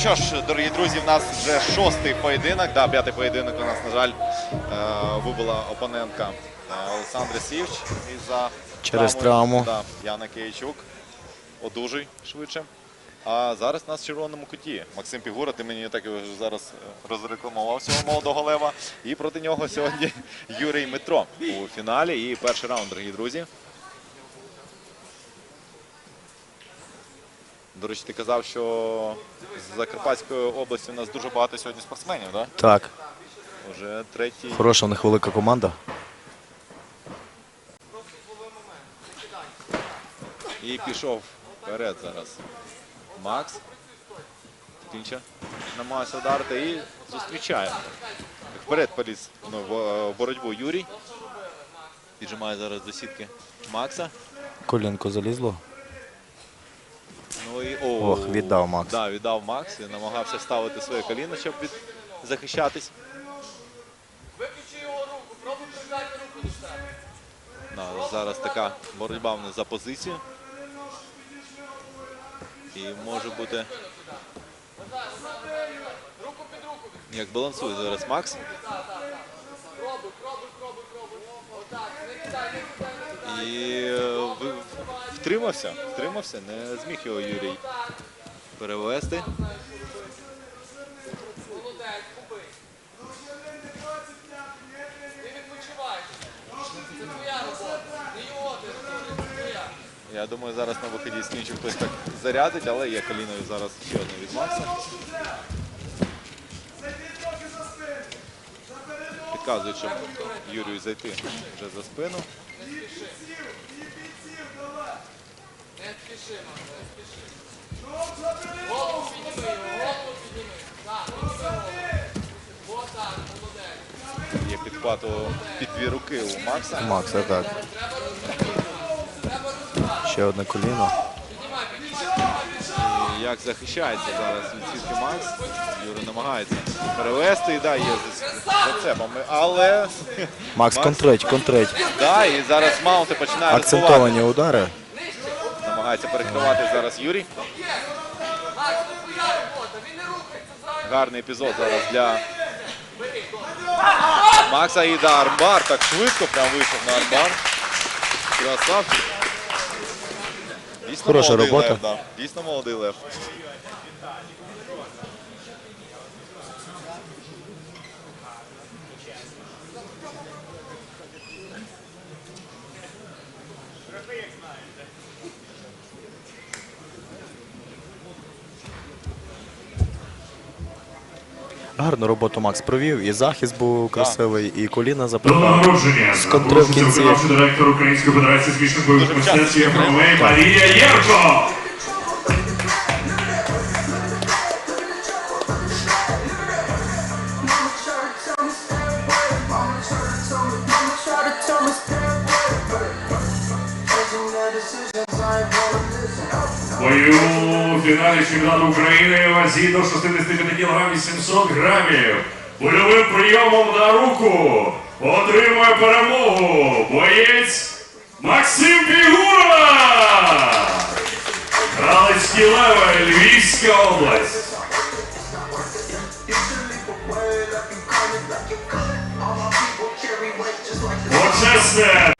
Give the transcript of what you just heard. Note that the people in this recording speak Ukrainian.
що ж, дорогі друзі, в нас вже шостий поєдинок. Да, п'ятий поєдинок у нас, на жаль, е, вибула опонентка е, Олександра Сівч із-за Через травму. Да, Яна Киячук. Одужуй швидше. А зараз у нас в червоному куті. Максим Пігура, ти мені так зараз розрекламував цього молодого лева. І проти нього сьогодні Юрій Метро у фіналі. І перший раунд, дорогі друзі. До речі, ти казав, що з Закарпатської області у нас дуже багато сьогодні спортсменів, так? Так, Уже третій. хороша у них велика команда. І пішов вперед зараз. Макс. Кінча намагався вдарити і зустрічає. Вперед поліз ну, в е, боротьбу Юрій. Піджимає зараз до сітки Макса. Колінко залізло. Ну і о, Ох, віддав Макс. Да, віддав Макс. Він намагався вставити своє коліно, щоб від... захищатись. Виключи його руку, пробуй прижати руку до себе. Да, зараз така боротьба в них за позицію. І може бути Руку під руку. як балансує зараз Макс. Пробуй, втримався, втримався, не зміг його Юрій перевести. Я думаю, зараз на виході кінчу хтось так зарядить, але є коліною зараз ще одне від. Підказують, щоб Юрію зайти вже за спину. Не спіши, не спіши. Голову підніми голову підніми. Так. Отак, молодець. Є підхват під дві руки у Макса. Макса, так. Ще одне коліно. Як захищається зараз від сітки Макс. Юра намагається перевести і да, є за зацепами. Але Макс контрить, контрить. да, і зараз маунти починає. Акцентовані удари. Намагається перекривати зараз Юрій. Гарний епізод зараз для Макса і да, армбар. Так швидко прям вийшов на армбар. Красавчик. Дійсно Хороша молодий робота. Лев, да. Дійсно молодий лев. Гарну роботу Макс провів. І захист був красивий, і коліна До запитав. нагородження Сконтрив в кінці. директор Української федерації змішаних бойових мистецтв сконтрив. Марія Єрко. Decisions I. Бою у фіналі чемпіонату України вазі до 65 кг 800 грамів. Больовим прийомом на руку отримує перемогу боєць Максим Фігура! Галицький Леве, Львівська область. Почесне